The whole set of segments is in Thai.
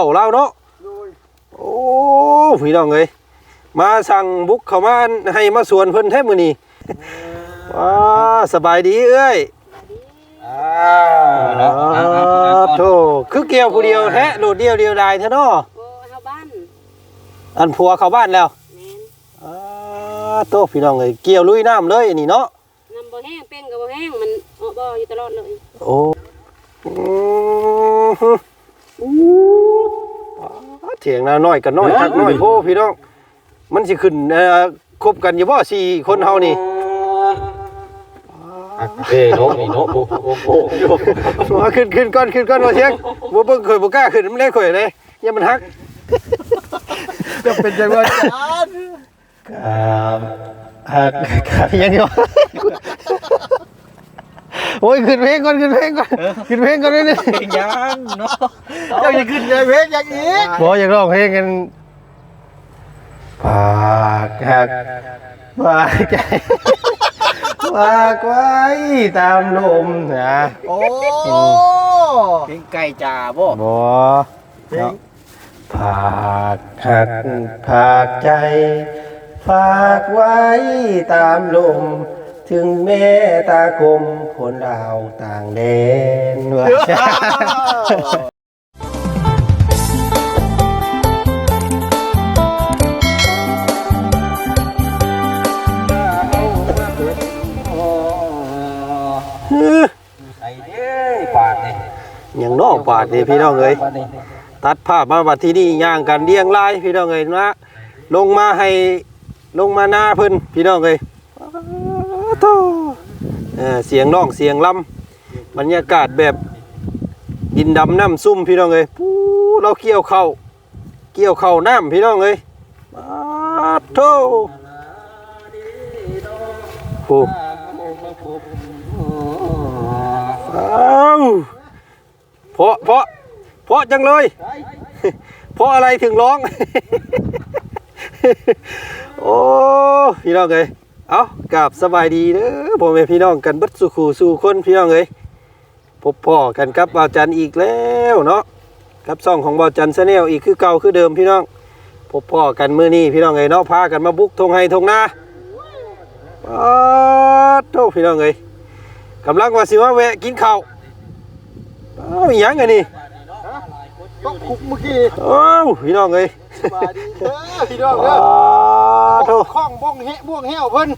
เอาเล่าเนาะโอ้พี่น้องเอ้ยมาสั่งบุกเข้ามาให้มาสวนเพิ่นแท้มื้อนี้ว้าสบายดีเอ้ยอ่าเนาะอ่าโธ่คือเกี่ยวผู้เดียวแท้โดดเดียวเดียวดายแท้เนาะโอ้เฮาบ้านอันผัวเข้าบ้านแล้วแม่นอ่าโตพี่น้องเอ้ยเกี่ยวลุยน้ำเลยอันนี่เนาะน้ำบ่แห้งเป็นก็บ่แห้งมันออกบ่อยู่ตลอดเลยโอ้อืมฮึอู้ว้า เถียงนาน้อยกันน้อยคักน้อยโพพี่น้อง มันสิขึ้นเอ่อคบกันอยู่บ่สี่คนเฮานี่เอ้ยนกนี่นกโอ้โหโอ้โหโอ้โหมาขึ้นขึ้นก่อนขึ้นก่อนมาเชียงบ่เบิ่งเคยบ่กล้าขึ้นมันเล่นข่อยเลยอย่ามันฮักจะเป็นจังหวะจานครับฮักครับยังอยู่ โอ้ยขึ้นเพลงก่อนขึ้นเพลงก่อนขึ้นเพลงก่อนเลยนี่ยังเนาะเจ้าอย่าขึ้นใจเพชรอย่างอีกบ่อยากร้องเพลงกันปากหักปากใจปากไว้ตามลมนะโอ้เพลงไก่จ่าบ่บ่เนาะผากหักผากใจ ฝากไว้ตามลม ถึงแม่ตากลมคนดาวต่างแดนว่า ไอ้เด้ปาดนี่อย่างนอกบาดนี่พี่น้องเอ้ยปาดนี่ตัดภาพมาบัดที่นี่ย่างกันเรียงรายพี่น้องเอ้ยนะลงมาให้ลงมาหน้าเพิ่นพี่น้องเอ้ย เสียงน้องเสียงลำบรรยากาศแบบดินดำน้ำซุ่มพี่น้องเอ้ยปู๊เราเกี่ยวเข้าเกี่ยวเข้าน้ำพี่น้องเอ้ยอ้าโธ่โอ้อ้าวเพราะเพราะเพราะจังเลยเพราะอะไรถึงร้อง โอ้พี่น้องเอ้ย เอากราบสบายดีเด้อพ่อแม่พี่น้องกันบัดสุขูสู่คนพี่น้องเอ้ยพบพ่อกันกับบ่าวจันอีกแล้วเนาะกับซ่องของบ่าวจันชาแนลอีกคือเก่าคือเดิมพี่น้องพบพ่อกันมื้อนี้พี่น้องเอ้ยเนาะพากันมาบุกทงไห้ทงนาป๊าดโตพี่น้องเอ้ยกำลังว่าสิว่าแวะกินข้าวอ้าวอีหยังอันนี้ ต้องคุกเมื่อกี้โอ้าวพี่น้องเอ้ยสบายดีเด้อพี่น้องเด้อ้าอโธ่ข้องบ้องเฮะบ้วงเหี้ยวเพิ่น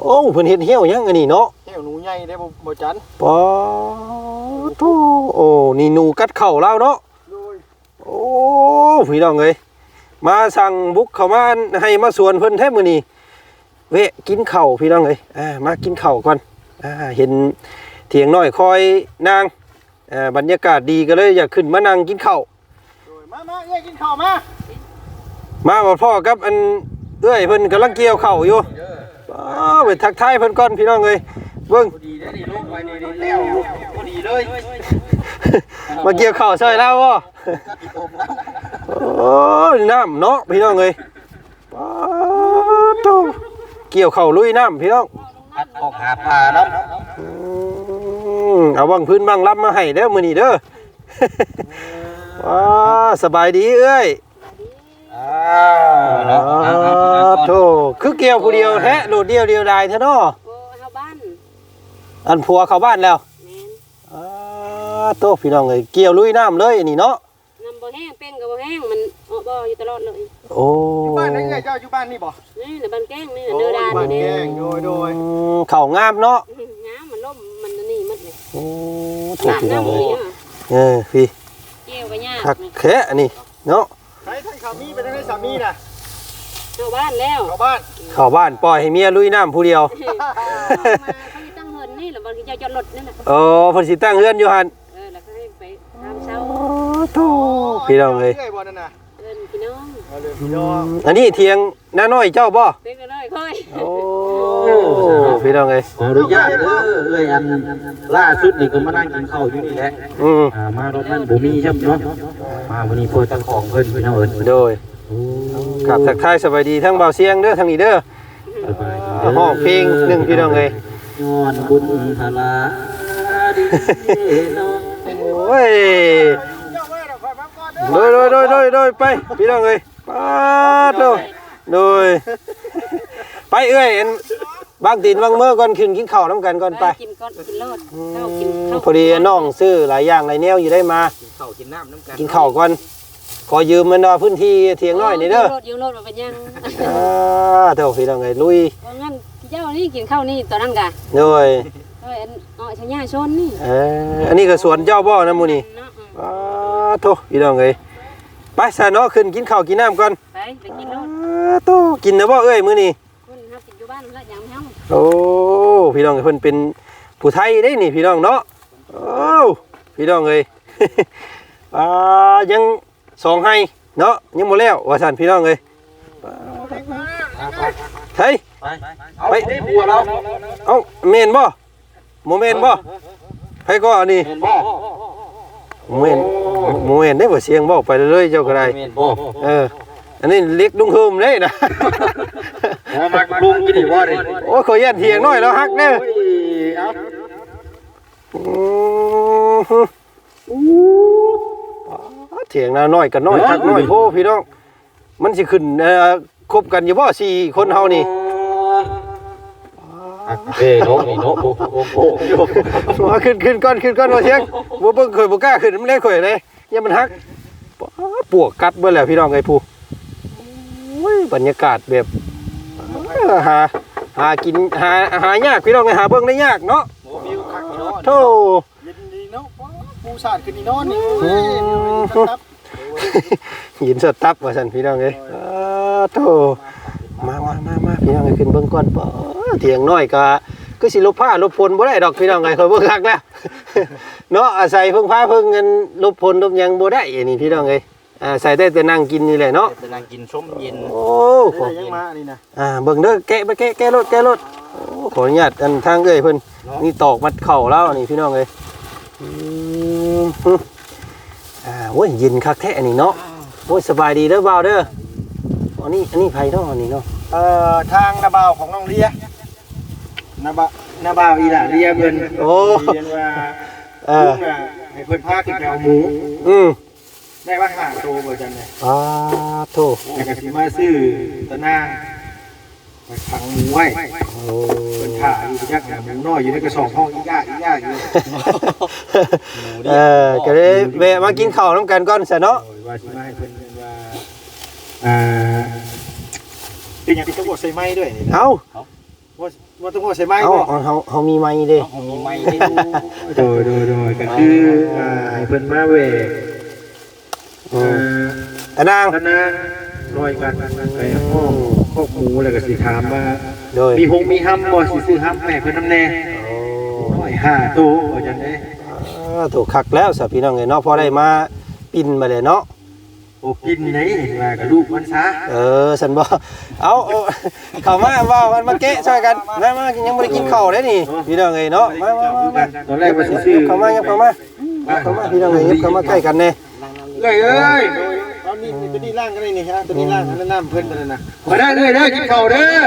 โอ้เพิ่นเฮ็ดเหี้ยวหยังอันนี้เนาะเหี้ยวหนูใหญ่ได้บ่บ่จันปอโธ่โอ้นี่หนูกัดเข่าแล้วเนาะโดยโอ้พี่น้องเอ้ยมาสั่งบุกเข้ามาให้มาสวนเพิ่นแท้มื้อนี้เวะกินข้าวพี่น้องเอ้ยอ่ามากินข้าวก่อนอ่าเห็นเถียงน้อยคอยนางอ่าบรรยากาศดีก็เลยอยากขึ้นมานั่งกินข้าวโดย มามาเอ้ยกินข้าวมา มาบ่พ่อกับอันเอ้ยเพิ่นกำลังเกี่ยวข้าวอยู่อ้าวไปทักทายเพิ่นก่อนพี่น้องเอ้ยเบิ่งพอดีได้นี่ลงไปนี่แล้วพอดีเลยมาเกี่ยวข้าวใส่แล้วบ่โอ้ยน้ำเนาะพี่น้องเอ้ยป๊าดโตเกี่ยวข้าวลุยน้ำพี่น้องอัดออกหาปลาเนาะอืมเอาบังพื้นบังรับมาให้เด้อมื้อนี้เด้อ ว้าสบายดีเอ้ยอ่าเนาะอ้าวโธ่คือเกี่ยวผู้เดียวแท้โดดเดียวเดียวดายแท้เนาะโอ้เฮาบ้านอันผัวเข้าบ้านแล้วแม่นอ้าวโตพี่น้องเอ้ยเกี่ยวลุยน้ำเลยอันนี่เนาะน้ำบ่แห้งเป็นก็บ่แห้งมันออกบ่อยู่ตลอดเลยโอ้บ้านไหนเอ้ยเจ้าอยู่บ้านนี่บ่นี่น่ะบ้านแก้งนี่โอ้น่ะเด้อดานบ้านนี่แกเด้งโดยโดยอืมเข่างามเนาะงามมันล่มมันอันนี่หมดเลยโอ้ถูกพี่น้องน้ำเลเลยยเออพี่เกี่ยวก็ยากคักแค่อันนี้เนาะใครท่านสามีเป็นจังได๋สามีน่ะเฮาบ้านแล้วเข้าบ้านเข้าบ้านปล่อยให้เมียลุยน้ำผู้เดียว มาเขาจะตั้งเฮินนี่หรือบ่จะจอดรถนั่นน่ะโอ้เพนสิตั้งเฮือนอยู่หั่นเออแล้วก็ให้ไปทำเช้าโธ่พี่น้องเลยเอ้ยบ่นั่นน่ะเอิ้นพี่น้องเอาเลยพี่น้องอันนี้เทียงน้าน้อยเจ้าบ่เป็นกันเลยค่อย โอ้พี่น้องเลยขออนุญาตเด้อเอ้ยอันล่าสุดนี่ก็มานั่งกินข้าวอยู่นี่แหละอืมอ่ามารถนั้นบ่มีใช่ไหมเนาะมาวันนี้เพิ่นตะของเพิ่นพี่น้องเอิ้นโดยโอ้กับทักทายสบายดีทั้งเบาเสียงเด้อทั้งนี้เด้อสบายดีอ่าห้องเพลงหนึ่งพี่น้องเลยย้อนบุญพลาดีเนาะโอ้ยเจ้าไว้ดอกข่อยมาก่อนเด้อโดยโดยโดยโดยโดยไปพี่น้องเอ้ยปาดโดยโดย ไปเอ้ยอันบางตีนบางเมื่อก่อนขึ้นกินข้าวน้ำกันก่อนไปกินก้อนกินโลดอืข้าวกินมข้าวพอดีน้องซื้อหลายอย่างหลายแนวอยู่ได้มาข้าวกินน้ำน้ำกันกินข้าวก่อน ขอยืมมันเอาพื้นที่เทียงน้อยนี่เด้อยืมโลดยืมโลดมาเป็นยังอ่าเท่าพี่น้องเอ้ยลุยว่างั้นเจ้านี่กินข้าวนี่ตอนนั้นกะโดยเอ้ยอันอ๋อชะย่าชนนี่เอออันนี้ก็สวนเจ้าบ่นะหมูนี่เนาะอืมอ่าโตพี่น้องเอ้ยไปซะเนาะขึ้นกินข้าวกินน้ำก่อนไปไปกินโลดอ่าโตกินนะบ่เอ้ยมื้อนี้ ละอย่างเฮาโอ้พี่น้องเพิ่นเป็นผู้ไทยได้นี่พี่น้องเนาะโอ้พี่น้องเอ้ย อ่ายังสองให้เนาะยังบ่แล้วว่าซั่นพี่น้องเอ้ยเฮ้ยไปเอาไปบัวเราเอ้าแม่นบ่บ่แม่นบ่ไผก็อันนี้เห็นบ่บ่แม่นบ่แม่นได้บ่เสียงเว้าไปเรื่อยๆเจ้าก็ได้เห็นบ่เออ อันนี้เล็กดุงเฮิมเด้นะ หัวมักลุงกินอีกว่าดิโอ้ยขอยันเถียงหน่อยแล้วฮักเด้อเอาอืมฮึอู้อ๋อเถียงนาน้อยกันน้อยคักน้อยโพพี่น้อง มันสิขึ้นเอ่อคบกันอยู่บ่สี่คนเฮานี่เอ้โนนี่โนโอ้โอ้โอ้มาขึ้นขึ้นก่อนขึ้นก่อนว่าเถียงบ่เบิ่งข่อยบ่กล้าขึ้นมันเล่นข่อยเลยอย่ามันฮักป๊าดปวกกัดเบิดแล้วพี่น้องไอ้ผู้โอ้ ยบรรยากาศแบบเออหาหากินหาหายากพี่น้องไงหาเบิ่งได้ยากเนาะโอ้วิวคักนี่เนาะโธ่เย็นดีเนาะปูสาดขึ้นนี่เนาะนี่อืโอ้ยมครับหินสดตับว่าสันพี่น้องเอ้ยอ้าโธ่มามามามาพี่น้องเอ้ยขึ้นเบิ่งก่อนบ่เถียงน้อยก็คือสิลบผ้าลบพลบ่ได้ดอกพี่น้องเอ้ยเคยเบิ่งคักแล้วเนาะอาศัยเพิ่งพาเพิ่งเงินลบพลลบหยังบ่ได้อันนี้พี่น้องเอ้ย อาศัยได้แต่นั่งกินนี่แหละเนาะกำลังกินส้มเย็นโอ้ขอได้ยังมาอันนี้นะอ่าเบิ่งเด้อแกะไปแกะแกะรถแกะรถโอ้ขออนุญาตอันทางเอ้ยเพิ่นนี่ตอกมัดเข่าแล้วนี่พี่น้องเอ้ยอืมฮึอ่าโอ้ยเย็นคักแท้อันนี้เนาะโอ้ยสบายดีเด้อบ่าวเด้ออันนี้อันนี้ไผเนาะอันนี้เนาะเอ่อทางนาบาวของน้องเลียนาบะนาบาวอีหล่าเลียเพิ่นโอ้เรียนว่าเอลุองอะให้เพิ่นพาขึ้นไปเอาหมูอืม ได้ว่าหาโตบ่จังได๋อ่าโธ่แล้วก็สิมาซื้อตะนางมาขังหมูไว้โอ้เพิ่นถ่าอยู่จักหาหมูน้อยอยู่ในกระสอบห้องอีกยากอีกยากอยู่เออก็เลยแวะมากินข้าวน้ำกันก่อนซะเนาะโอ้ยว่าสิมาให้เพิ่นเรียนว่าอ่าเป็นหยังต้องบ่ใส่ไม้ด้วยนี่นะเอ้าว่าว่าต้องบ่ใส่ไม้เอ้าบ่เอาเฮาเฮามีไม้เด้มีไม้ให้ดูโดยโดยโดยก็คืออ่าให้เพิ่นมาเวกอือ่มา ตะนางตะนางลอยกันไปห้องคอกหมูแล้วก็สิถามว่า โดยมีหงมีห้ำบ่สิซื้อห้ำแม่เพิ่นนำแน่โอ้น้อยห้าตู้ว่าจังได๋อ่าถูกคักแล้วสะพี่น้องเอ้ยเนาะพอได้มาปิ่นมาเลยเนาะโอ้กินไหนว่ากระดูกมันซะเออฉันบอกเอาเอาเข้ามาว่ามันมาเกะช่วยกันมามายังไม่ได้กินข้าวเลยนี่พี่น้องเอ้ยเนาะมามามามาตอนแรกว่าสิซื้อเข้ามายับเข้ามายับเข้ามาพี่น้องเอ้ยยับเข้ามาใกล้กันแน่ เอ้ยเอ้ยตอนนี้ตัวนี้ล่างกันเลยนี่ฮะตัวนี้ล่างอันนั้นน้ำเพิ่นตัวนั้นน่ะมาได้เลยเด้อกินข้าวเด้อ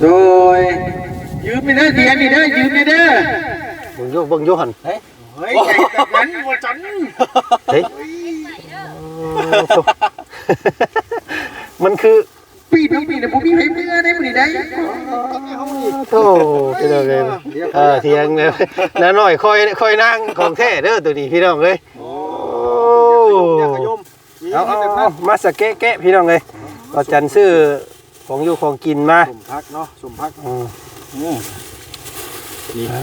โดยยืมไปเด้อเสียนี่เด้อยืมไปเด้อเบิ่งโยเบิ่งโยหันเฮ้ยใจแบบนั้นบ่จันเฮ้ยมันคือ ปีน้องปีน่ะบ่มีไผเมื่อได้บ่นี่ได้โธ่พี่น้องเอ้ยเออเทียงเลยน้าน้อยคอยคอยนั่งของแท้เด้อตัวนี้พี่น้องเอ้ยโอ้เอาเอาเอามาสะเกะแกะพี่น้องเลยเราจันซื้อของอยู่ของกินมาสมพักเนาะสมพักอืมอ่า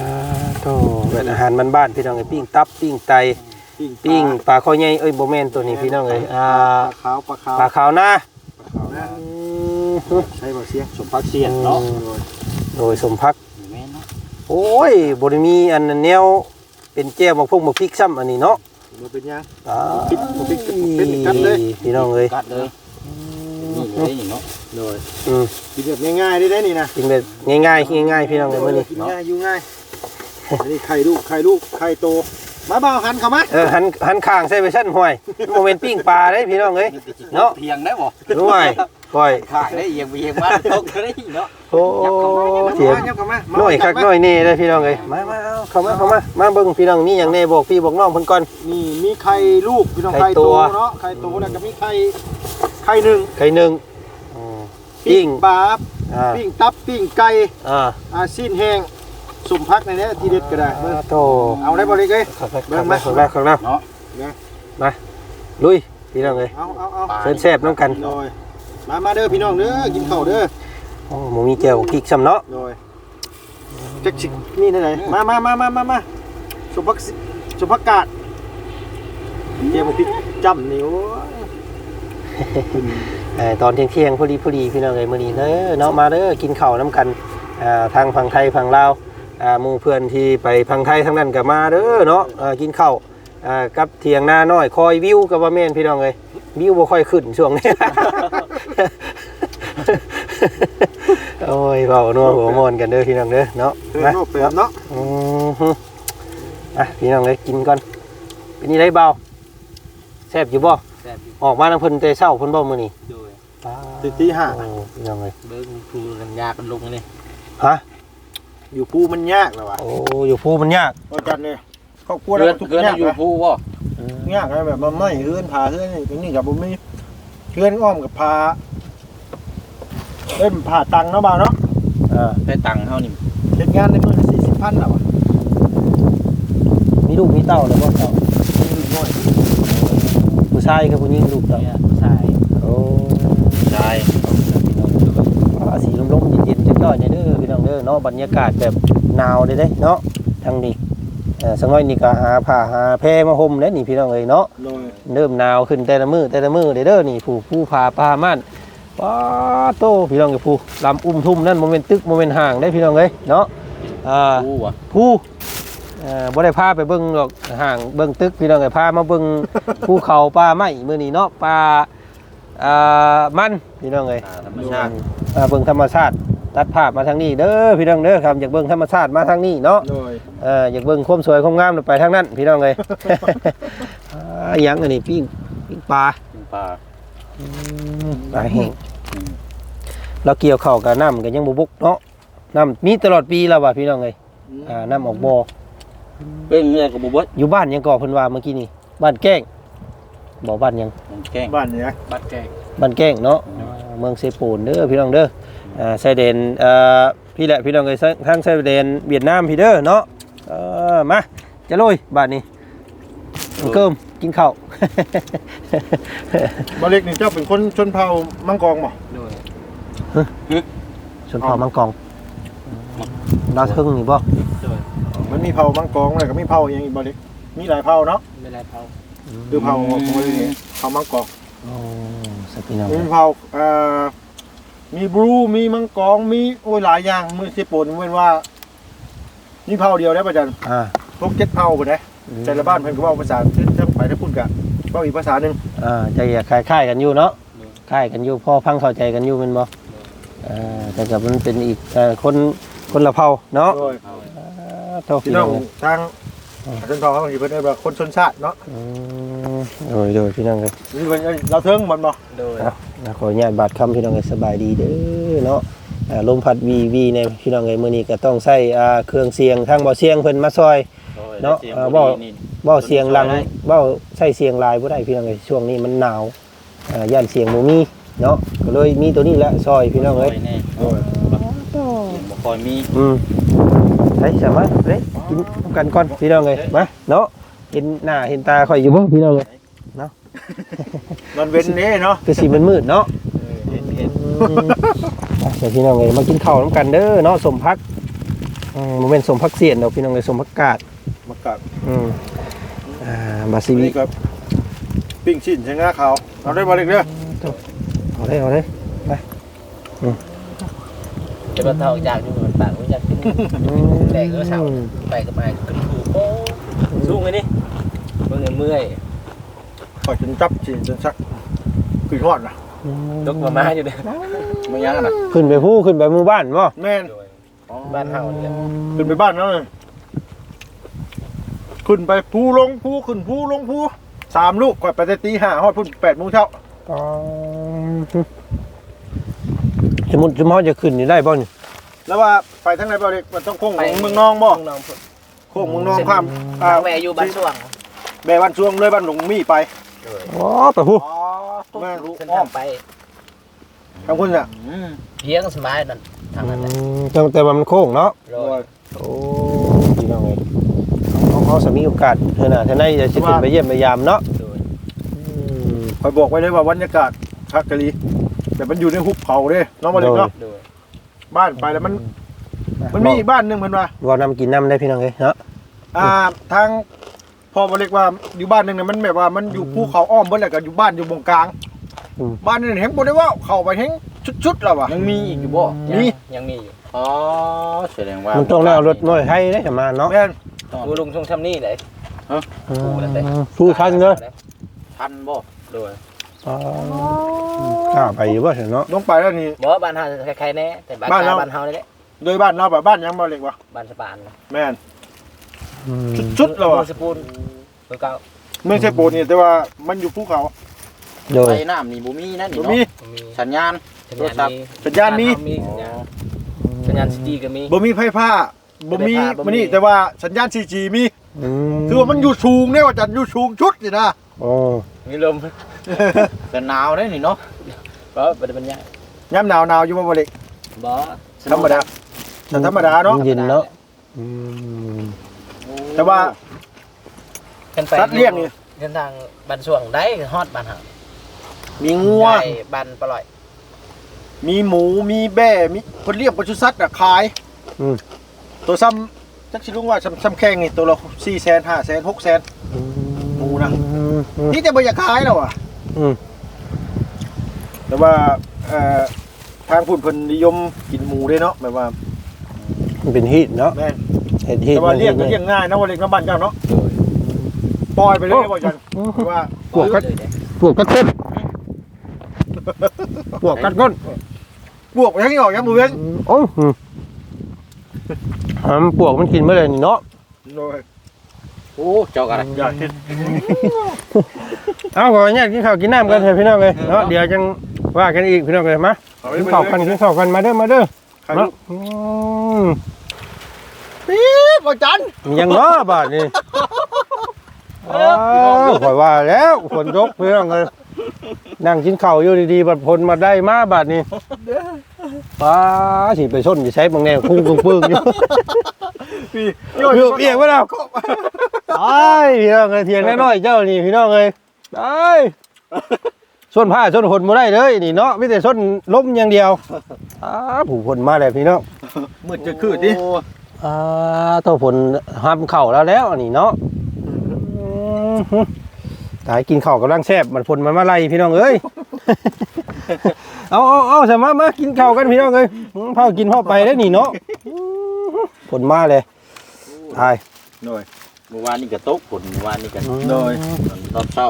โธ่เป็นอาหารมันบ้านๆพี่น้องเลยปิ้งตับปิ้งไตปิ้งปลาคอใหญ่เอ้ยโบแมนตัวนี้พี่น้องเลยอ่าปลาขาวปลาขาวปลาขาวหน้าขาวนะ อืมใช่บ่เสียงสมพักเสียงเนาะโดยสมพักโอ้ยบริมีอันแนวเป็นแก้วบางพวกบางพริกซ้ำอันนี้เนาะมันเป็นยังอ่าพริกบ่พริกเป็นอีกกันเลยพี่น้องเลยกัดเลยนี่เลยนี่เนาะโดยอืมกินแบบง่ายๆได้ได้นี่นะกินแบบง่ายๆง่ายๆพี่น้องเลยมื่อนี้กินง่ายอยู่ง่ายอันนี้ไข่ลูกไข่ลูกไข่โตมาบ่าวหันเข้ามาเออหันหันข้างใส่ไปชั้นห้วยโมเมนต์ปิ้งปลาได้พี่น้องเอ้ยเนาะเพียงได้บ่รู้ไหม ก้อยขาดได้เอียงไปเอียงมาตกได้เนาะโอ้เสียงยับเข้ามาน้อยคักน้อยแน่เด้อพี่น้องเอ้ยมามาเอาเข้ามาเข้ามามาเบิ่งพี่น้องนี่หยังแน่บอกพี่บอกน้องเพิ่นก่อนนี่มีไข่ลูกพี่น้องไข่ไข่ตัตัววเนาะไข่ตัวแล้วก็มีไข่ไข่หนึ่งไข่หนึ่งอืมปิ้งปลาอ่าปิ้งตับปิ้งไก่อ่าอาซีนแห้งสุ่มพักในนี้ทีเด็ดก็ได้เบิ่งโตเอาได้บ่เลยเอ้ยขับไปเบิ่ขับงไปมาขับไปขับไปเนาะมาลุยพี่น้องเอ้ยเอาเอาเอาเชิญแซ่บน้ำกันโดย มามาเด้อพี่น้องเด้อกินข้าวเด้อโอ้หมูมีแจ่วพริกซ้ำเนาะโดยจักสินี่ไหนๆมามามามามามาสุภักสิสุภักกาดเตรียมพริกจ้ำนิ้วเอ่อตอนเที่ยงเที่ยงๆพอดีพอดีพี่น้องเอ้ยมื้อนี้เด้อเนาะมาเด้อกินข้าวน้ำกันอ่าทางฝั่งไทยฝั่งลาวอ่าหมู่เพื่อนที่ไปฝั่งไทยทั้งนั้นก็มาเด้อเนาะอ่ากินข้าวอ่ากับเที่ยงหน้าน้อยคอยวิวกับว่าแม่นพี่น้องเอ้ยวิวบ่ค่อยขึ้นช่วงนี้ โอ้ยเบานัวหัวมอนกันเด้อพี่น้องเด้อเนาะเออมาโลกเปลี่ยนเนาะอือฮึอะพี่น้องเลยกินก่อนเป็นนี่ได้เบาแซ่บอยู่บ่แซ่บอยู่ออกมาทางเพิ่นแต่เช้าเพิ่นบ่มื้อนี้โดยตีตีห้าโอ้พี่น้องเลยเบิ่งครูกันยากันลงนี่ฮะอยู่ภูมันยากแล้ววะโอ้อยู่ภูมันยากเอาจัดเลยครอบครัวเกิเรานทุกเกินยากอยู่นะผู้บ่ยากนะแบบมันไม่เฮือนพาเฮือนนี่ตรงนี้กับบุมี เฮือนอ้อมกับพาเล่นผ่าตังค์เนาะบ่าวเนาะอ่าได้ตังค์เฮานี่เฮ็ดงานในมือสี่สิบพันแล้ววะมีลูกมีเต้าแล้วบ่เต้าน้อยผู้ชายกับผู้หญิงลูกเต้าเนี่ยผู้ชายโอ้ผู้ชายอาสีลมๆเย็นๆจักหน่อยเนี่ยเด้อพี่น้องเด้อเนาะบรรยากาศแบบหนาวเด้เด้เนาะทางนี้เอ่อสักหน่อยนี่ก็หาผ้าหาแพรมาห่มเด้อนี่พี่น้องเอ้ยเนาะน้อยเริ่มหนาวขึ้นแต่ละมือแต่ละมือเด้อเด้อนี่ผู้ผู้พาปลาม่านป้าโตพี่น้องกับผู้ลำอุ้มทุ่มนั่นโมเมนต์ตึกโมเมนต์ห่างได้พี่น้องเอ้ยเนาะอ่าผู้บ่ผู้เอ่อบ่ได้พาไปเบิ่งดอกห่างเบิ่งตึกพี่น้องเอ้ยพามาเบิ่ง ภูเขาป่าไม้มื้อนี้เนาะป่าอ่ามันพี่น้องเอ้ยอ่าธรรมชาติ อ่าเบิ่งธรรมชาติ ตัดภาพมาทางนี้เด้อพี่น้องเด้อครับอยากเบิ่งธรรมชาติมาทางนี้เนาะน้อยเอออยากเบิ่งความสวยความงามไปทางนั้น พี่น้องเอ้ยอ่าอิหยังอันนี้ปิ้งปิ้งปลาปลาปลาแห้งเราเกี่ยวเข้าวกับน้ำกันยังบุบุกเนาะน้ำมีตลอดปีแล้วว่ะพี่น้องเอ้ยอ่าน้ำออกบ่อเป็นเรื่องกับบ่เบิดอยู่บ้านยังก่อเพิ่นว่าเมื่อกี้นี่บ้านแก้งบ่บ้านยัง มันแกล้งบ้านเนี่ยบัดแกล้งบ้านแก้งเนาะอ่าเมืองเซปูนเด้อพี่น้องเด้อ อ่าชายแดนเอ่อพี่แหละพี่น้องเอ้ยทางชายแดนเวียดนามพี่เด้อเนาะเออมาจะโรยบ้านนี้เกิมกินข้าวบ่เล็กนี่เจ้าเป็นคนชนเผ่ามังกรบ่โดยชนเผ่ามังกรดาวเทิงนี่บ่โดยมันมีเผ่ามังกรแล้วก็มีเผ่าอย่างอีกบ่เล็ก มีหลายเผ่าเนาะไม่ได้เผาคือเผ่าของมันนี่เผ่ามังกรโอ้สักพี่น้องมีเผ่าเอ่อ มีบลูมีมังกรมีโอ้ยหลายอย่างมือสิปนเว้นว่ามีเผ่าเดียวได้ป่ะจันอ่าพวกเจ็ดเผ่าพุ่นนะแต่ละบ้านเพิ่นก็เว้าภาษาที่ทั้งไปทั้งพุ่นกะเว้าอีกภาษาหนึงอ่าใจอยากคล้ายๆกันอยู่เนาะคล้ายกันอยู่พอพังเข้าใจกันอยู่แมันบ่เออแต่กับมันเป็นอีกเอ่อคนคนละเผ่าเนาะโดยเผาอ่าเท่าพี่พี่น้น้อองงทางชนเผ่าเขาสิเพิ่นเรียกว่าคนชนชาติเนาะ อืม โอ้ยโดยพี่น้องเลยนี่เพิ่นเอ้ยเราเทิงมันบ่โดยอะนะขออนุญาตบาดคำพี่น้องเลยสบายดีเด้อเนาะอ่าลมพัดวีวีในพี่น้องเลยมื้อนี้ก็ต้องใช้อ่าเครื่องเสียงทางเบาเสียงเพิ่นมาซอย โดยเนาะสียงเอ่อบ่เว้าดีนี่เว้าเสียงหลังได้เว้าใช้เสียงลายบ่ได้พี่น้องเลยช่วงนี้มันหนาวอ่าย่านเสียงบ่มีเนาะก็เลยมีตัวนี้แหละซอยพี่น้องเลยแน่โดยบ่ค่อยมีอืมใช่สามารถเด้กินกันก่อนพี่น้องเลยมาเนาะ เห็นหน้าเห็นตาข่อยอยู่บ่พี่น้องเลยมันเว้นนี่เนาะคือสีมันมืดเนาะเห็นเห็นอะเดี๋ยวพี่น้องเลยมากินข้าวน้ำกันเด้อเนาะสมพักอืมมันเป็นสมพักเสียนดอกพี่น้องเลยสมพักกาดมะกะอืมอ่าบาซิวินี่ก็ปิ้งชิ้นใช่งาขาวเอาได้บ่เล็กเด้อเอาเลยเอาเลยจะมาเท่าจากอยู่เหมือนปากว่าอยากกินแดกก็เช้าไปก็มาขึ้นถูโป้สู้ไงนี่เมื่อยเมื่อยข่อยจนจับชิ้นจนชักคือฮอดน่ะยกมามาอยู่เด้อมายังอะนะขึ้นไปผู้ขึ้นไปหมู่บ้านบ่แม่นบ้านเฮาเนี่ยขึ้นไปบ้านแล้วเลยขึ้นไปภูลงภูขึ้นภูลงภูสามลูกก่อนไปแต่ตีห้าฮอดพุ่นแปดโมงเช้าอ๋อสมมุติสมมุติจะขึ้นนี่ได้บ่นี่แล้วว่าไปทางไหนบ่เด็กมันต้องโค้งของเมืองนองบ่น้องพุ่นโค้งเมืองนองข้ามอ่าแม่อยู่บ้านสว่าง แบบ้านช่วงเลยบ้านหลวงมีไปอ๋อไปฮู้อ๋อแม่รู้เส้นอ้อทามงไปทางคุณน่ะเพียงสบายนั่นทางนั้นแหละแต่แต่ว่ามันโค้งเนาะโดยโอ้พี่น้องเอ้ยเขาเขาสมีโอกาสเท่าน่ะเท่านั้นจะสิขึ้นไปเยี่ยมไปยามเนาะโดยอืมคอยบอกไว้เลยว่าบรรยากาศคักกะลีแต่มันอยู่ในหุบเขาเด้น้องมาเลยเนาะโดยบ้านไปแล้วมัน มันมีอีกบ้านหนึงเพิ่นว่าว่าน้ำกินน้ำได้พี่น้องเอ้ยเนาะอ่าทาง พ่อบ่เรียกว่าอยู่บ้านหนึงน่ะมันแบบว่ามันอยู่ภูเขาอ้อมเบิดแล้วก็อยู่บ้านอยู่บงกลางบ้านนี่แฮงบ่ได้ว่าเข้าไปแฮงชุดๆแล้วว่ะ ยังมีอีกอยู่บ่ยังมี ยังมีอยู่อ๋อแสดงว่ามัมันต้องได้เอารถน้อยให้ได้ประมาณเนาะแม่นกูลุงชงทำนี่เลยสู้นั่นเด้สู้ทันเด้อทันบ่โดยอ๋อกล้าไปอยู่บ่เถอะเนาะลงไปแล้วนี่บอกว่าบ้านเฮาใครๆแน่แต่บ้านบ้านเรา บ้านเฮานี่แหละโดยบ้านเราแบบบ้านหยังบ่เรียกว่า บ้านสะปานนะแม่นอืมชุดๆแล้วเมืว่ะองสปูน เมืองเก่าไม่ใช่โปนนี่แต่ว่ามันอยู่ภูเขาโดย ไฟน้ำนี่บ่มีนั่นนี่บ่เนาะมีมีสัญญาณ สัญญาณมีสัญญาณมีบ้นเฮมีสัญญาณสัญญาณซิตี้ก็มีบ่มีไฟฟ้าบ่มีไฟฟ้าบ่มีมันนี่แต่ว่าสัญญาณ 4G มีอืมคือว่ามันอยู่สูงเนี่ยว่าจันอยู่สูงชุดนี่นะโอ้มีลมแต่หนาวได้นี่เนาะบ่บ่ได้บรรยายยามหนาวหนาวอยู่บ่บ่เล็กบ่ธรรมดาแต่ธรรมดาเนาะ เย็นเนาะอืม แต่ว่า กันไปสัตว์เลี้ยงนี่ เดินทางบ้านสว่างได้ฮอดบ้านเฮามีงัว ได้บ้านปลาไหลอยมีหมู มีแบ่มีคนเลี้ยงปศุสัตว์อะขาย อืม ตัวซ้ำจักสิลุงว่าซ้ำซ้ำแข้งนี่ตัวละ400,000 500,000 600,000หมูนะ อืมอืม นี่แต่บ่อยากขายแล้วอะอืม แต่ว่าเอ่อทางพุ่นเพิ่นนิยมกินหมูเด้เนาะแบบว่ามันเป็นฮีทเนาะแม่นเห็ดฮีทแต่ว่าเลี้ยงมัก็นเลี้ยงง่ายนะว่าเลี้ยงน้ำบ้านเจ้าเนาะ ปล่อยไปเลยบ่จันแต่ว่าพวกกัดเลยเด้พวกกัดก้นพวกกัดก้นบวกไปทั้งนี้ออกยังบ่เว้นอืมโอ้อืมหามปวกมันกินเมื่อไรนี่เนาะโอ้ยโอ้เจ้ากันอย่าคิดเอาขออนุญาตกินข้าวกินน้ำกันเถอะพี่น้องเลยเนาะเดี๋ยวจังว่ากันอีกพี่น้องเลยมาเอาไปกินเลยข้าวกันกินข้าวกันมาเด้อมาเด้อใครลูเนาะกอืมปี๊ดบ่จันยังเนาะบาทนี่อ้าว ข่อยว่าแล้วฝนตกพี่น้องเลยนั่งกินข้าวอยู่ดีๆบัดพลมาได้มาบาทนี้ป้าสิไปส้นจะใช้บางแนวคุ้งปึ้งๆอยู่พี่เบี้ยวเบี้ยวไว้แล้วไอ้พี่น้องเลยเถียงน้อยๆเจ้านี่พี่น้องเลยไอ้ส้นผ้าส้นคนมาได้เลยนี่เนาะไม่แต่ส้นล้มอย่างเดียวอ้าผู้คนมาแล้วพี่น้องมืดจะคืดดิอ่าตัวผลห้ามเข่าแล้วแล้วอันนี้เนาะ ตายกินข้าวกำลังแซ่บมันผลมันมาไล่พี่น้องเอ้ย เอาเอาเอาสมามากินข้าวกันพี่น้องเอ้ยอืมเผากินเผาไปได้อนี่เนาะผลมาเลยตายโดยเมื่อวานนี่ก็ตกฝนเมื่อวานนี่ก็โดยตอนเช้า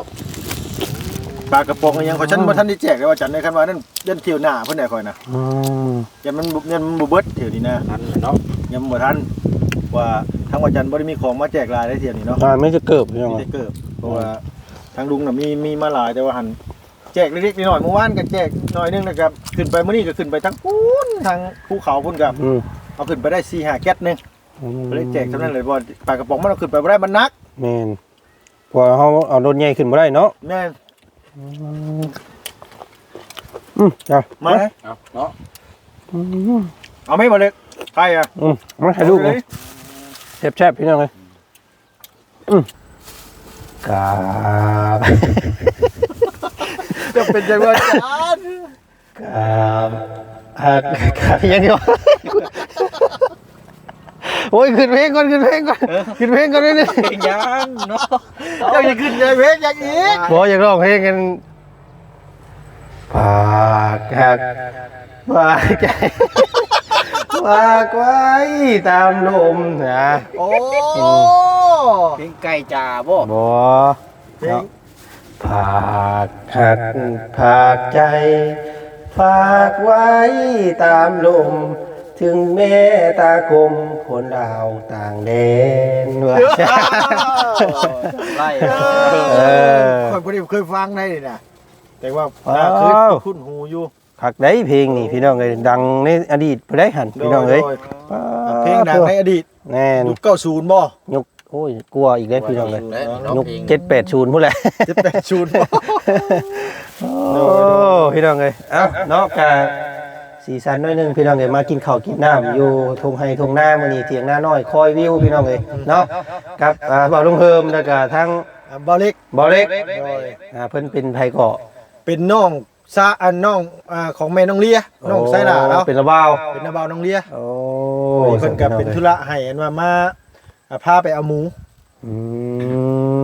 ปลากระป๋องก็ยังขอยฉันบ่ทันได้แจกเลยว่าจันในคันว่านั่นยันเที่ยวหน้าเพิ่นได้ค่อยนะอืมยันมันบ่ยันมันบ่เบิดเที่ยวนี้นะทันเนาะยังบ่ทัน ว่าทางว่าจันบ่ได้มีของมาแจกหลายได้เที่ยวนี้เนาะตายไม่จะเกิบพี่น้องมีเอ้ยแต่เกิบเพราะว่าทางลุงน่ะมีมีมาหลายแต่ว่าหันแจกเล็กๆน้อยๆเมื่อวานก็แจกหน่อยนึงนะครับ ขึ้นไปมื้อนี้ก็ขึ้นไปทั้งปูนทางภูเขาพุ่นกับอืมเอาขึ้นไปได้4 5แก๊สหนึงบ่ได้แจกเท่านั้นเลยบ่ปลากระป๋องมันเอาขึ้นไปบ่ได้มันหนักแม่นพอเขาเอารถใหญ่ขึ้นมาได้เนาะแม่นอืมจ้ะมาเอาเนาะอืมเอาไหม่บ่เล็กใครอะอืมมาให้ลูกเลย แซ่บๆพี่น้องเลยอืมกราบจะเป็นจังว่าจานครับอ่ายังไงวะโอ้ยขึ้นเพลงก่อนขึ้นเพลงก่อนขึ้นเพลงก่อนเลยนี่ยังเนาะเจ้าอย่าขึ้นใจเพกอย่างอีกบอกอยากร้องเพลงกันฝากหักฝากใจ ฝากไว้ตามลมนะโอ้เพลงไก่จ่าบ่บอเพลงฝากหักฝากใจ ฝากไว้ตามลม ถึงแม่ตากลมคนดาวต่างแดนว่าไล่เออคนพอดีเคยฟังได้เลยนะแต่ว่าว้าวเคยคุ้นหูอยู่ คักได้เพลงนี่พี่น้องเอ้ยดังในอดีตไปได้หันพี่น้องเอ้ยโดป๊าๆเพลงดังในอดีตแน่นยุค90บ่ยุคโอ้ยกลัวอีกแล้วพี่น้องเอ้ยน้องยุคเพลงเจ็ดแปดศูนย์พูดแหละ78บ่โอ้พี่น้องเอ้ยเอ้าเนาะกะสีสันหน้อยหนึงพี่น้องเอ้ยมากินข้าวกินน้ำอยู่ทงไฮทงหน้ามื้อนี้เถียงหน้าน้อยคอยวิวพี่น้องเอ้ยเนาะกับอ่าบ่าวลุงเฮิมแล้วก็ทั้งอ่าบ่เล็กบ่าวเล็กโดยอ่าเพิ่นเป็นไผเกาะเป็นน้อง ซาอันน้องอ่าของแม่น้องเลียน้องไซลาแล้วเป็นระบ่าวเป็นนาบาวน้องเลียโอ้เพิ่นก็เป็นธุระให้อันว่ามาอ่าพาไปเอาหมูอื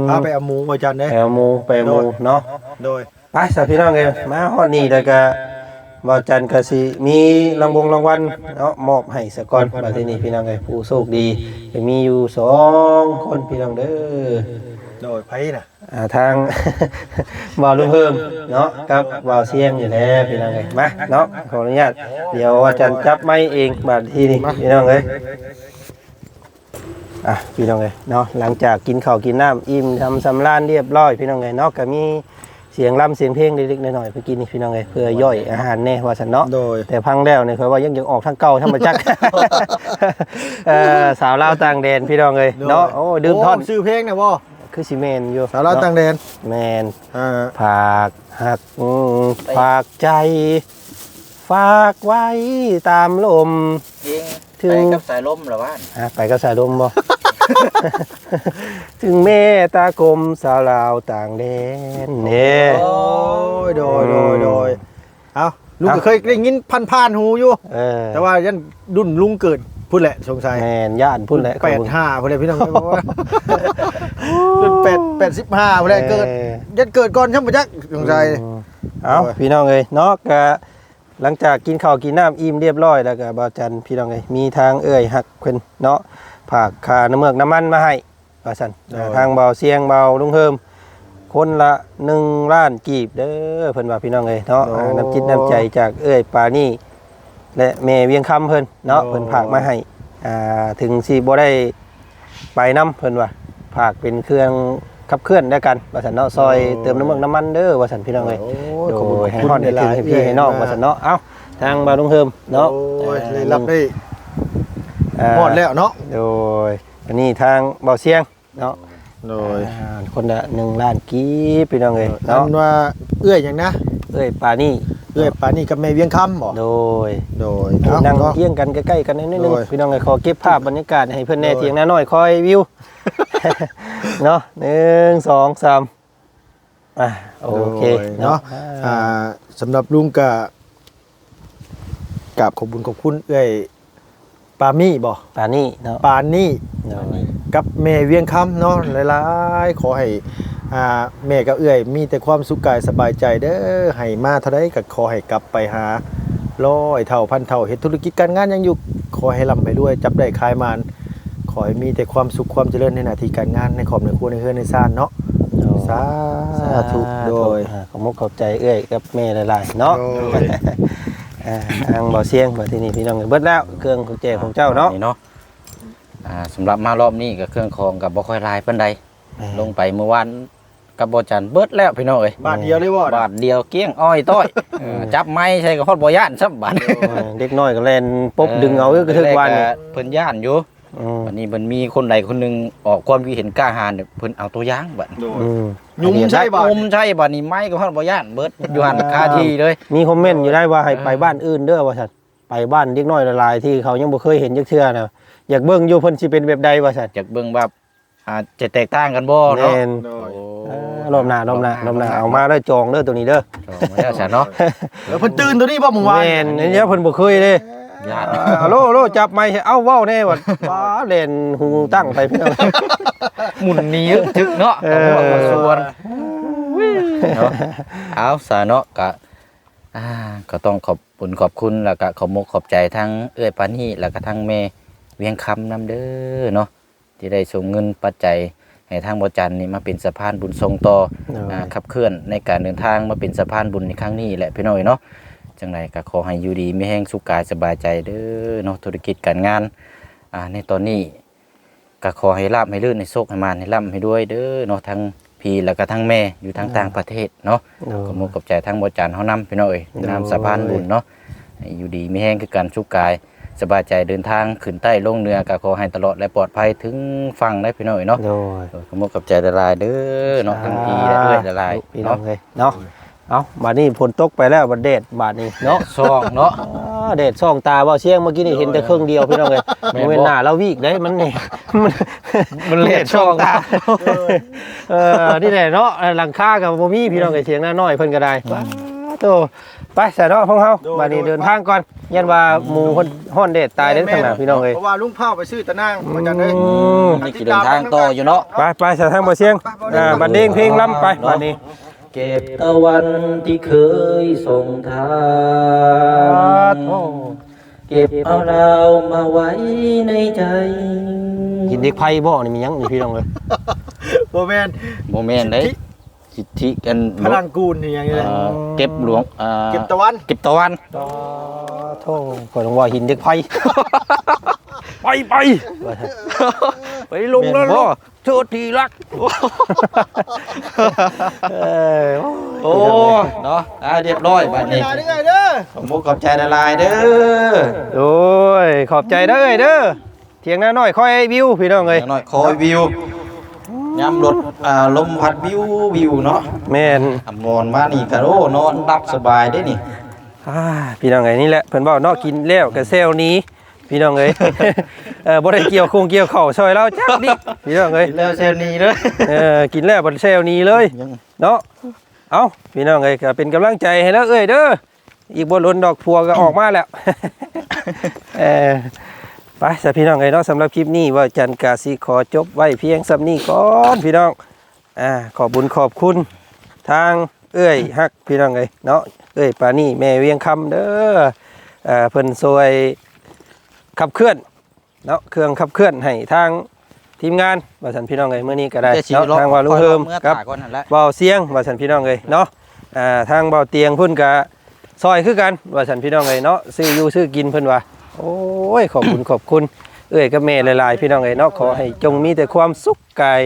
มพาไปเอาหมูว่าจันเด้ไปเอาหมูไปเอาหมูเนาะโดยไปสาพี่น้องเอ้ยมาฮอดนี้แล้วก็บ่าวจันทร์ก็สิมีรางวงรางวัลเนาะมอบให้ซะก่อนบัดทีนี้พี่น้องเอ้ยผู้โชคดีก็มีอยู่สองคนพี่น้องเด้อ โดยไผน่ะอ่าทาง บ่าวลุงเพิ่มเนาะกับบ่าวเสียงอยู่แล้วพี่น้องเอ้ยมาเนาะขออนุญาตเดี๋ยวอาจารย์จับไม้เองบัดทีนี้พี่น้องเอ้ยอะพี่น้องเอ้ยเนาะหลังจากกินข้าวกินน้ำอิ่มทำสำราญเรียบร้อยพี่น้องเอ้ยเนาะก็มีเสียงร่ำเสียงเพลงเล็กๆน้อยๆไปกินนี่พี่น้องเอ้ยเพื่อย่อยอาหารแน่ว่าซั่นเนาะโดย แต่พังแล้วเนี่ยเขาว่ายังยังออกทางเก่าทางมาจัก เอ่อสาวลาวต่างแดนพี่น้องเลยเนาะโอ้ดื่มทอดชื่อเพลงน่ะบ่ คือสิเมนอยู่สาวลาวต่างแดนแมนอ่าฝากหักอืมฝากใจ ฝากไว้ตามลม เพลงถึง ไปกับสายลมเหรอวะอะไปกับสายลมบ่ ถึงเมตตากรมสาวลาวต่างแดนเนี่ย โอ้ยโดยโดยโดยเอ้าลุงเอ้าก็เคยได้ยินผ่านๆหูอยู่ เออแต่ว่ายันรุ่นลุงเกิด พูดแหละสงสัยแมนย่านพุ่นแหละแปดห้าพูดเลยพี่น้องเพราะว่ารุ่นแปดแปดสิบห้าพูดเลยเกิดออยันเกิดก่อนช่างประจักษ์สงสัยอืมเอาพี่น้องเอ้ยเนาะก็หลังจากกินข้าวกินน้ำอิ่มเรียบร้อยแล้วก็บ่าวจันพี่น้องเอ้ยมีทางเอ้ยหักเพิ่นเนาะผากคาน้ำเมือกน้ำมันมาให้ว่าซั่นอ่าทางเบาเสียงเบาลุงเฮิมคนละ1ล้านกีบเด้อเพิ่นว่าพี่น้องเอ้ยเนาะอ่าน้ำจิตน้ำใจจากเอ้ยปานี่ และแม่เวียงคำเพิ่นเนาะเพิ่นผากมาให้อ่าถึงสิบ่ได้ไปนํเพิ่นว่าผากเป็นเครื่องขับเคลื่อนด้วยกันว่าซั่นเนาะซอยเติมน้ำเมือกน้ำมันเด้อว่าซั่นพี่น้องเอ้ย โอ้โดขอบคุณยให้ฮอดให้ถึงให้พี่ให้น้องว่าซั่นเนาะ เอ้า ทางบาลุงเฮิมเนาะโอ้ยได้รับได้าหมดแล้วเนาะโดย อันนี้ทางเบาเสียงเนาะโดยอ่าคนละ1ล้านกีบพี่น้องเอ้ยอัเนาะนว่าเอื้อยอย่างนะ เอ้ยปานี่ เอื้อยปานี่กับแม่เวียงคำบ่โดยโดยนั่งเนาะเคียงกันใกล้ๆกันนิดนึงโดยพี่น้องเอ้ยขอเก็บภาพบรรยากาศให้เพิ่นแน่โดยเถียงหน้าน้อยคอยวิวเนาะหนึ่งสองสามอะโอเคโดยเนาะอ่าสำหรับลุงกะกราบขอบคุญขอบคุณเอื้อยปามี่บ่ปานี่เนาะปานนี่โดยกับแม่เวียงคำเนาะหลายๆขอให้ อ่าแม่กับเอื้อย มีแต่ความสุขกายสบายใจเด้อให้มาเท่าใดก็ขอให้กลับไปหาร้อยเท่าพันเท่าเฮ็ดธุรกิจการงานยังอยู่ขอให้ร่ำไปด้วยจับได้คลายมานขอให้มีแต่ความสุขความเจริญในหน้าที่การงานในครอบในครัวในเฮือนในซ่านเนาะสาธุโดยอ่าขอบมุกขอบใจเอ้ยกับแม่หลายๆเนาะโดยอ่าทางบ่อเสียงบ่ที่นี่พี่น้องเบิดแล้วเครื่องของแจของเจ้าเนาะเนาะอ่าสำหรับมารอบนี้ก็เครื่องคองกับบ่ค่อยหลายปานใดลงไปเมื่อวาน กับบ่จันเบิดแล้วพี่น้องเอ้ยบาทเดียวเลยบ่บาทเดียวเกี้ยงอ้อยต้อยเออจับไม้ใช่ก็ฮอดบ่ย่านซับบาดเออเด็กน้อยก็แล่นปุ๊บดึงเอาเอ้ยกระทึกวันนี่แรๆเพิ่นย่านอยู่อืมวันนี้มันมีคนใดคนหนึงออกความคิดเห็นกล้าหาญเนี่ยเพิ่นเอาตัวอย่างบัดอืมยุงใช่บ่อมใช่บัดนี้ไม้ก็ฮอดบ่ย่านเบิดอยู่หันคาที่เลยมีคอมเมนต์อยู่ได้ว่าให้ไปบ้านอื่นเด้อว่าซั่นไปบ้านเด็กน้อยหลายๆที่เขายังบ่เคยเห็นจักเทื่อน่ะอยากเบิ่งอยู่เพิ่นสิเป็นแบบใดว่าซั่นจากเบิ่งว่าอาจจะแตกต่างกันบ่เนาะ รอบหน้ารอบหน้ารอบหน้าเอามาแล้วจองเด้อตัวนี้เด้อเอามาแล้วซะเนาะแล้วเพิ่นตื่นตัวนี้บ่เมื่อวานแม่นอันนี้เพิ่นบ่เคยเด้ย่านฮัลโหลฮัลโหลจับไม้ให้เอ้าเว้าแน่ว่าว้าเล่นหูตั้งไปพี่น้องหมุนหนี้ทึกเนาะเอเอาอหัวส่วนเนาะเอาซะเนาะก็อ่าก็ต้องขอบคุณขอบคุณแล้วก็ขอบมกขอบใจทั้งเอื้อยปานี่แล้วก็ทั้งแม่เวียงคำนํเด้อเนาะที่ได้ส่งเงินปัจจัย ให้ทางบ่จันนี่มาเป็นสะพานบุญส่งต่ออ่าขับเคลื่อนในการเดินทางมาเป็นสะพานบุญในครั้งนี้แหละพี่น้อยเนาะจังไรก็ขอให้อยู่ดีไม่แห้งสุขกายสบายใจเด้อเนาะธุรกิจการงานอ่าในตอนนี้ก็ขอให้ราบให้ลื่นให้โชคให้มานให้ร่ำให้ด้วยเด้อเนาะทั้งพี่แล้วก็ทั้งแม่อยู่ทางต่างประเทศเนาะโดยขอบคุณขอบใจทั้งบ่จันเฮานํพี่น้องเอ้ยโอ้ยนำสะพานบุญเนาะให้อยู่ดีมีแห้งคือกันสุขกาย สบายใจเดินทางขึ้นใต้ลงเหนือก็ขอให้ตลอดและปลอดภัยถึงฝั่งได้พี่น้องเอ้ยเนาะโดยขอบคุณขอบใจหลายๆเด้อเนาะทั้งพี่และเอ้ยหลายพี่ๆน้องเนาะเลยเนาะเอาบาดนี้ฝนตกไปแล้วบัดเดดบาดนี้เนาะซองเนาะอ่าเดดส่องตาเบาเชียงเมื่อกี้นี่เห็นแต่ครึ่งเดียวพี่น้องเลยแม่นบ่เว้นหน้าเราวีกได้มันนี่มันมันเละช่องตาเออนี่แหละเนาะหลังคากับบ่มีพี่น้องไอ้เสียงหน้าน้อยเพิ่นก็ได้ว้าโต ไปใส่เนาะพวกเฮาบาดนี้เดินทางก่อนยันว่าหมู่คนฮ้อนเดดตายเด้อข้างหน้าพี่น้องเอ้ย เพราะว่าลุงเผาไปซื้อตะนางมาจากเด้ออืม นี่คือเดินทางต่ออยู่เนาะ ไปไปใส่ทางบ่เชียงอ่าบัดเด้งเพลงล้ำไปบัดนี้ เก็บตะวันที่เคยส่งทางโอ้เก็บเอาเรามาไว้ในใจกินเด็กไผ่บ่นี่มีหยังนี่พี่น้องเอ้ย บ่แม่นโมเมนต์เลย สิทธิกันพลังกูลนี่อย่างเงี้ยเอ่อเก็บหลวงอ่าเก็บตะวันเก็บตะวันต่อโทษก่อนว่าหินเด็กไผ่ ไปไปไปลงแล้วแม่นบ่โทษทีรัก เออโอ้เนาะอ่าเรียบร้อยบัดนี้ได้ไงเด้อขอบมุกขอบใจละลายเด้อโอ้ยขอบใจเด้อเอ้ยเด้อเถียงหน้าน้อยคอยไอ้วิวพี่น้องเอ้ยอย่างน้อยคอยวิว ย้ำรถอ่าลมพัดวิววิวเนาะแม่นอำนอนมานี่กะโอ้นอนรับสบายได้นี่อ่าพี่น้องเอ้ยนี่แหละเพิ่นบอกเนาะกินแล้วก็เซลล์หนี้ พี่น้องเอ้ยเออบ่ได้เกี่ยวคงเกี่ยวเข่าซอยเราจักดิพี่น้องเอ้ยแล้วเซลนี้เลยเออกินแล้วบ่เซลล์หนี้เลยยังเนาะเอาพี่น้องเอ้ยก็เป็นกำลังใจให้แล้วเอ้ยเด้ออีกบนล้นดอกพัวก็ออกมาแล้วเออ ไปสพี่น้องเอ้ยเนาะสำหรับคลิปนี้ว่าจันกาสิขอจบไว้เพียงสำนี้ก่อนพี่น้องอ่าขอบบุญขอบคุณทางเอ้ยฮักพี่น้องเอ้ยเนาะเอ้ยปานี่แม่เวียงคำเด้ออ่าเพิ่นซวยขับเคลื่อนเนาะเครื่องขับเคลื่อนให้ทางทีมงานว่าสันพี่น้องเอ้ยมื้อนี้ก็ได้จะสิเนาะรอทางว่าลุงเฮิมเมื่อครับตาก่อนนั่นแหละเบาเสียงว่าสันพี่น้องเลยเนาะอ่าทางเบาเตียงเพุ่นกะซอยคือกันว่าสันพี่น้องเลยเนาะซื้ออยู่ซื้อกินเพิ่นว่า โอ้ยขอบคุณขอบคุณ เอ้ยกับแม่หลายๆพี่น้องเลยเนาะขอให้จงมีแต่ความสุขกาย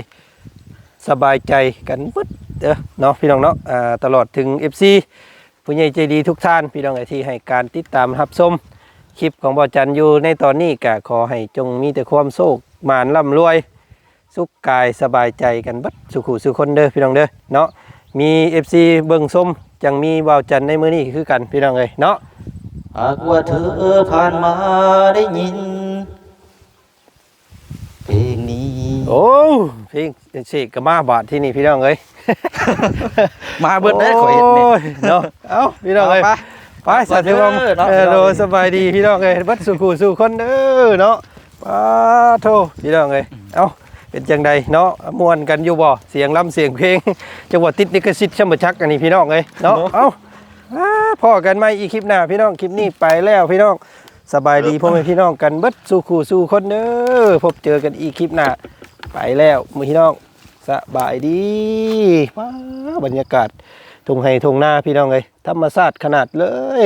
สบายใจกันบิดเด้อเนาะพี่น้องเนาะอ่าตลอดถึง FC ผู้ใหญ่ใจดีทุกท่านพี่น้องเอ้ที่ให้การติดตามรับชมคลิปของบ่อจันอยู่ในตอนนี้ก็ขอให้จงมีแต่ความโชคหมานร่ำรวย สุขกายสบายใจกันบัดสุขุสุคนเด้อพี่น้องเด้อเนาะมี FC เบิ่งส้มจังมีวาวจันในมื้อนี้คือกันพี่น้องเอ้ยเนาะ หากว่าเธอผ่านมาได้ยิน เพลงนี้ โอ้เพลงเสกกมาบาทที่นี่พี่น้องเอ้ย มาเบิดได้ขอเห็นนี่ โอ้ยเนาะเอ้าพี่น้องเอ้ย ไปไปสัตว์ที่ว่าเด้อเนาะ เออโดสบายดีพี่น้องเอ้ยเบัดสุขุสุคนเด้อเนาะป้าโทพี่น้องเอ้ยเอ้าเป็นจังใดเนาะม่วนกันอยู่บ่เสียงลำเสียงเพลงจังหวัดติดนิกสิทธิ์ชมชักอันนี้พี่น้องเอ้ยเนาะเอ้าอ่า พอกันไหมอีกคลิปหน้าพี่น้องคลิปนี้ไปแล้วพี่น้องสบายดีพ่อแม่พี่น้องกันเบิดสู่คู่สู่คนเด้อพบเจอกันอีกคลิปหน้าไปแล้วมือพี่น้องสบายดีว้าบรรยากาศทงไห้ทงหน้าพี่น้องเลยธรรมชาติขนาดเลย